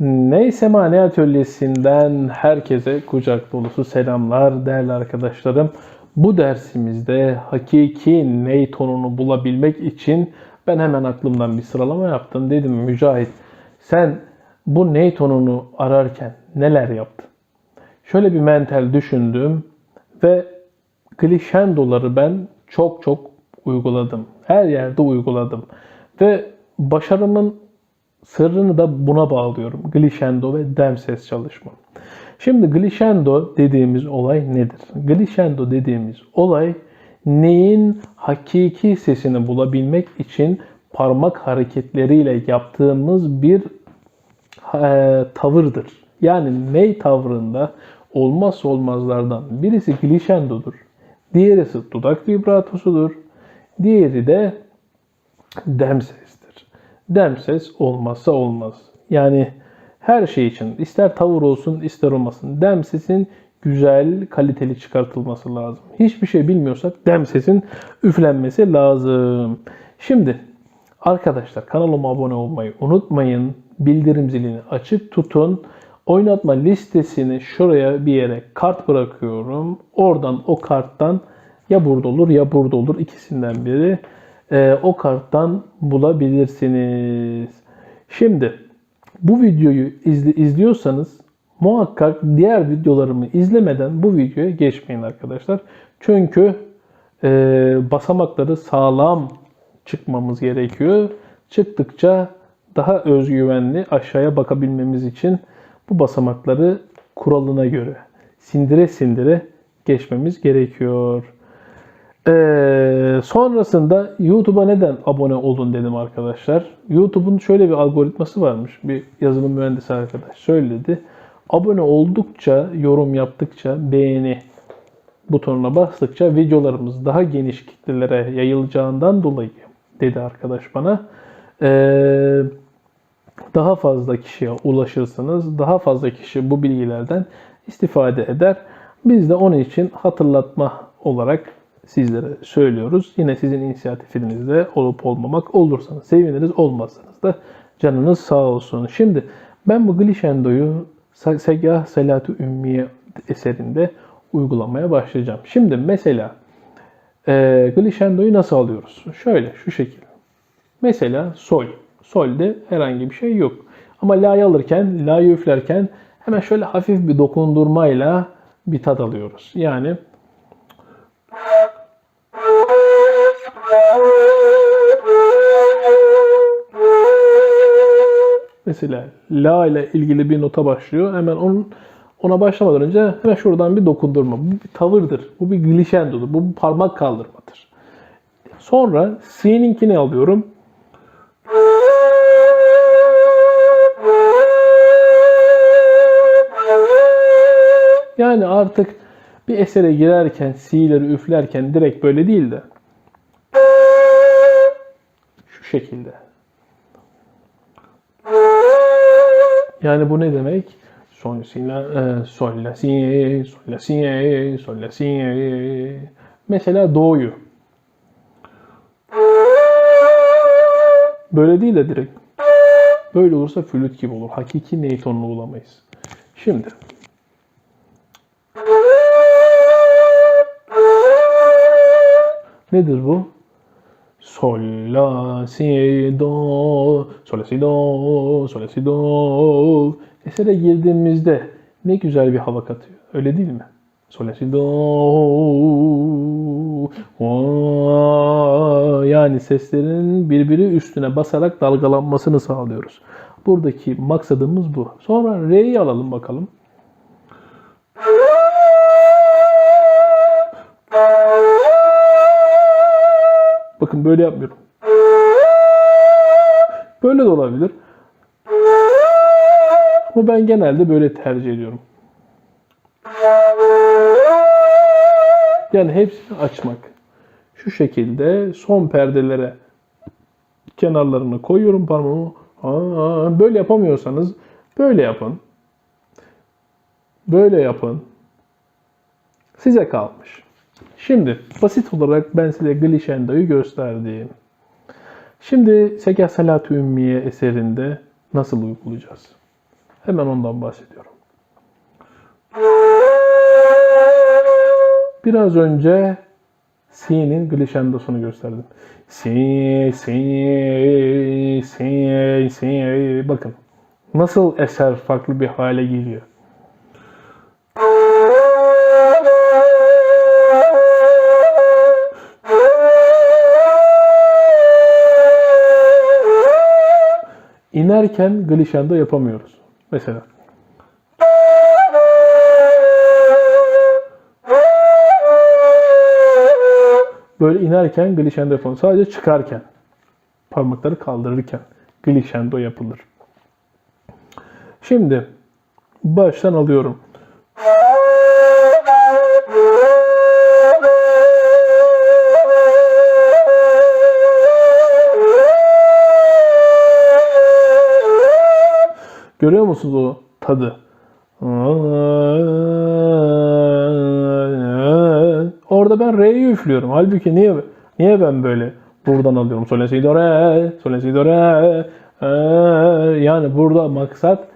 Neyse Mane Atölyesi'nden herkese kucak dolusu selamlar değerli arkadaşlarım. Bu dersimizde hakiki ney tonunu bulabilmek için ben hemen aklımdan bir sıralama yaptım. Dedim Mücahit sen bu ney tonunu ararken neler yaptın? Şöyle bir mental düşündüm ve glişendoları ben çok çok uyguladım. Her yerde uyguladım. Ve başarımın sırrını da buna bağlıyorum. Glişendo ve dem ses çalışma. Şimdi glişendo dediğimiz olay nedir? Glişendo dediğimiz olay neyin hakiki sesini bulabilmek için parmak hareketleriyle yaptığımız bir e, tavırdır. Yani ney tavrında olmazsa olmazlardan birisi glişendodur. Diğerisi dudak vibratosudur. Diğeri de dem sestir. Dem ses olmazsa olmaz. Yani her şey için ister tavır olsun ister olmasın dem sesin güzel, kaliteli çıkartılması lazım. Hiçbir şey bilmiyorsak dem sesin üflenmesi lazım. Şimdi arkadaşlar kanalıma abone olmayı unutmayın. Bildirim zilini açık tutun. Oynatma listesini şuraya bir yere kart bırakıyorum. Oradan o karttan ya burada olur ya burada olur ikisinden biri. Ee, o karttan bulabilirsiniz. Şimdi bu videoyu izli, izliyorsanız muhakkak diğer videolarımı izlemeden bu videoya geçmeyin arkadaşlar. Çünkü e, basamakları sağlam çıkmamız gerekiyor. Çıktıkça daha özgüvenli aşağıya bakabilmemiz için bu basamakları kuralına göre sindire sindire geçmemiz gerekiyor. Ee, sonrasında YouTube'a neden abone olun dedim arkadaşlar. YouTube'un şöyle bir algoritması varmış. Bir yazılım mühendisi arkadaş söyledi. Abone oldukça, yorum yaptıkça, beğeni butonuna bastıkça videolarımız daha geniş kitlelere yayılacağından dolayı dedi arkadaş bana. Ee, daha fazla kişiye ulaşırsınız. Daha fazla kişi bu bilgilerden istifade eder. Biz de onun için hatırlatma olarak sizlere söylüyoruz. Yine sizin inisiyatifinizde olup olmamak olursanız seviniriz, olmazsanız da canınız sağ olsun. Şimdi ben bu Glishendo'yu Segah Selatu Ümmiye eserinde uygulamaya başlayacağım. Şimdi mesela e, Glishendo'yu nasıl alıyoruz? Şöyle, şu şekilde. Mesela sol. Sol'de herhangi bir şey yok. Ama la'yı alırken, la'yı üflerken hemen şöyle hafif bir dokundurmayla bir tat alıyoruz. Yani mesela la ile ilgili bir nota başlıyor. Hemen onun ona başlamadan önce hemen şuradan bir dokundurma. Bu bir tavırdır. Bu bir glişendodur. Bu bir parmak kaldırmadır. Sonra C'ninkini alıyorum. Yani artık bir esere girerken, C'leri üflerken direkt böyle değil de şekilde. Yani bu ne demek? Sol, si, la, e, sol, la, si, sol, la, si, sol, la, si. Mesela do'yu. Böyle değil de direkt. Böyle olursa flüt gibi olur. Hakiki ney tonunu bulamayız. Şimdi. Nedir bu? Sol, la, si, do, sol, si, do, sol, si, do. Esere girdiğimizde ne güzel bir hava katıyor. Öyle değil mi? Sol, si, do. O, yani seslerin birbiri üstüne basarak dalgalanmasını sağlıyoruz. Buradaki maksadımız bu. Sonra re'yi alalım bakalım. Bakın böyle yapmıyorum. Böyle de olabilir. Ama ben genelde böyle tercih ediyorum. Yani hepsini açmak. Şu şekilde son perdelere kenarlarını koyuyorum parmağımı. Böyle yapamıyorsanız böyle yapın. Böyle yapın. Size kalmış. Şimdi basit olarak ben size Glishendo'yu gösterdim. Şimdi Segah Salat-ı Ümmiye eserinde nasıl uygulayacağız? Hemen ondan bahsediyorum. Biraz önce Si'nin glissandosunu gösterdim. Si, si, si, si. Bakın nasıl eser farklı bir hale geliyor. İnerken glissando yapamıyoruz. Mesela. Böyle inerken glissando yapalım. Sadece çıkarken. Parmakları kaldırırken glissando yapılır. Şimdi baştan alıyorum. Görüyor musunuz o tadı? Orada ben Re'yi üflüyorum. Halbuki niye niye ben böyle buradan alıyorum? Sol si do re, sol si do re. Yani burada maksat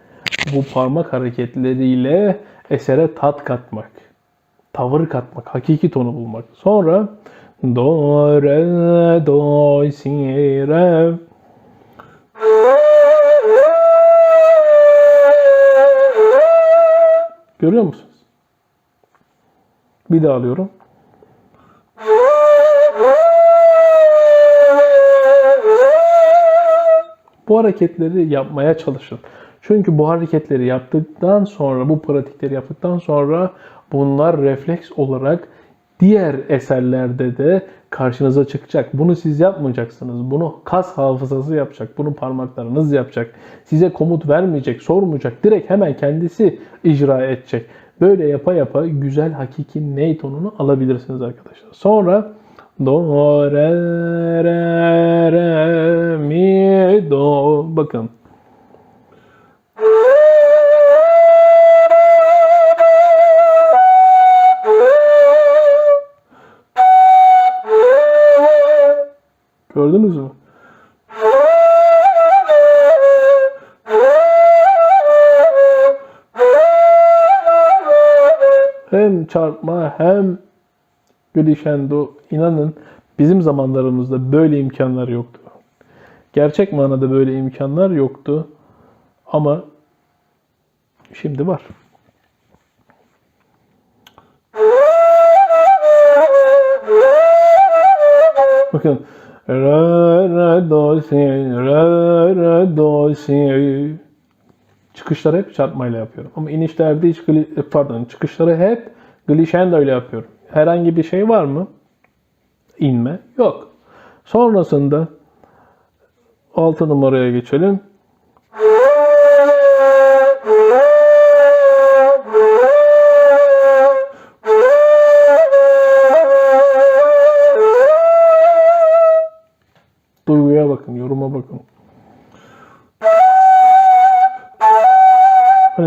bu parmak hareketleriyle esere tat katmak. Tavır katmak, hakiki tonu bulmak. Sonra do re do si re Görüyor musunuz? Bir daha alıyorum. Bu hareketleri yapmaya çalışın. Çünkü bu hareketleri yaptıktan sonra, bu pratikleri yaptıktan sonra bunlar refleks olarak diğer eserlerde de karşınıza çıkacak. Bunu siz yapmayacaksınız. Bunu kas hafızası yapacak. Bunu parmaklarınız yapacak. Size komut vermeyecek, sormayacak. Direkt hemen kendisi icra edecek. Böyle yapa yapa güzel hakiki ney tonunu alabilirsiniz arkadaşlar. Sonra do re re re mi do bakın. Gördünüz mü? Hem çarpma hem glissando inanın bizim zamanlarımızda böyle imkanlar yoktu. Gerçek manada böyle imkanlar yoktu. Ama şimdi var. Bakın. Re re do si re re do si Çıkışları hep çarpmayla yapıyorum. Ama inişlerde hiç pardon çıkışları hep glissando ile yapıyorum. Herhangi bir şey var mı? İnme yok. Sonrasında 6 numaraya geçelim.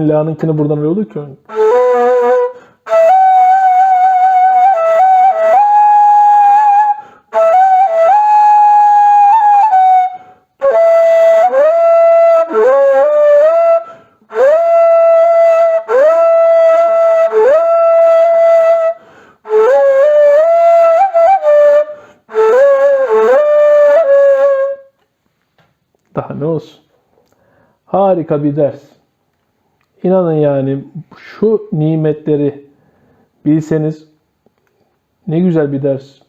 Hani La'nınkini buradan öyle oluyor ki. Daha ne olsun. Harika bir ders. İnanın yani şu nimetleri bilseniz ne güzel bir ders.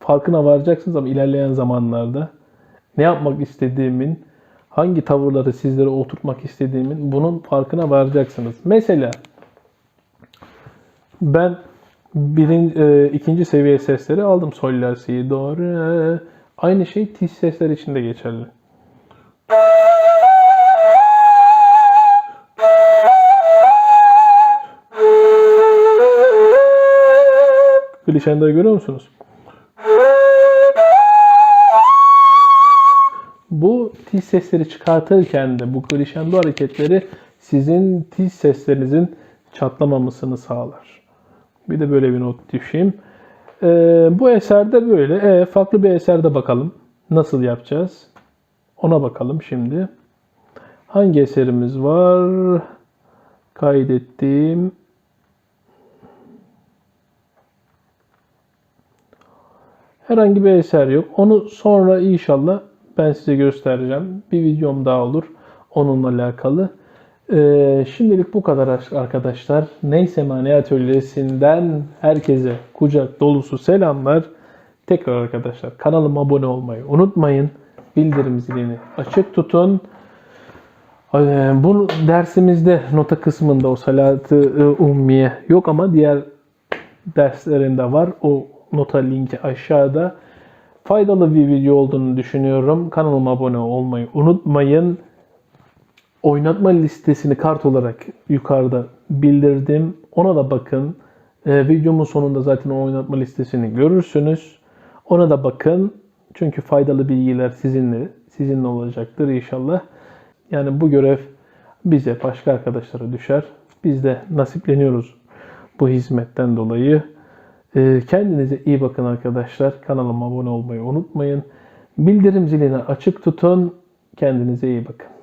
Farkına varacaksınız ama ilerleyen zamanlarda ne yapmak istediğimin, hangi tavırları sizlere oturtmak istediğimin bunun farkına varacaksınız. Mesela ben birin, e, ikinci seviye sesleri aldım. Sol, la, si, do, re. Aynı şey tiz sesler için de geçerli. Glissanda'yı görüyor musunuz? Bu tiz sesleri çıkartırken de bu glissando hareketleri sizin tiz seslerinizin çatlamamasını sağlar. Bir de böyle bir not düşeyim. Ee, bu eserde böyle. E, farklı bir eserde bakalım. Nasıl yapacağız? Ona bakalım şimdi. Hangi eserimiz var? Kaydettim. Herhangi bir eser yok. Onu sonra inşallah ben size göstereceğim. Bir videom daha olur onunla alakalı. Ee, şimdilik bu kadar arkadaşlar. Neyse Mani Atölyesi'nden herkese kucak dolusu selamlar. Tekrar arkadaşlar kanalıma abone olmayı unutmayın. Bildirim zilini açık tutun. Ee, Bu dersimizde nota kısmında o salatı ummiye yok ama diğer derslerinde var. O nota linki aşağıda. Faydalı bir video olduğunu düşünüyorum. Kanalıma abone olmayı unutmayın. Oynatma listesini kart olarak yukarıda bildirdim. Ona da bakın. Ee, videomun sonunda zaten o oynatma listesini görürsünüz. Ona da bakın. Çünkü faydalı bilgiler sizinle sizinle olacaktır inşallah. Yani bu görev bize başka arkadaşlara düşer. Biz de nasipleniyoruz bu hizmetten dolayı. Ee, Kendinize iyi bakın arkadaşlar. Kanalıma abone olmayı unutmayın. Bildirim zilini açık tutun. Kendinize iyi bakın.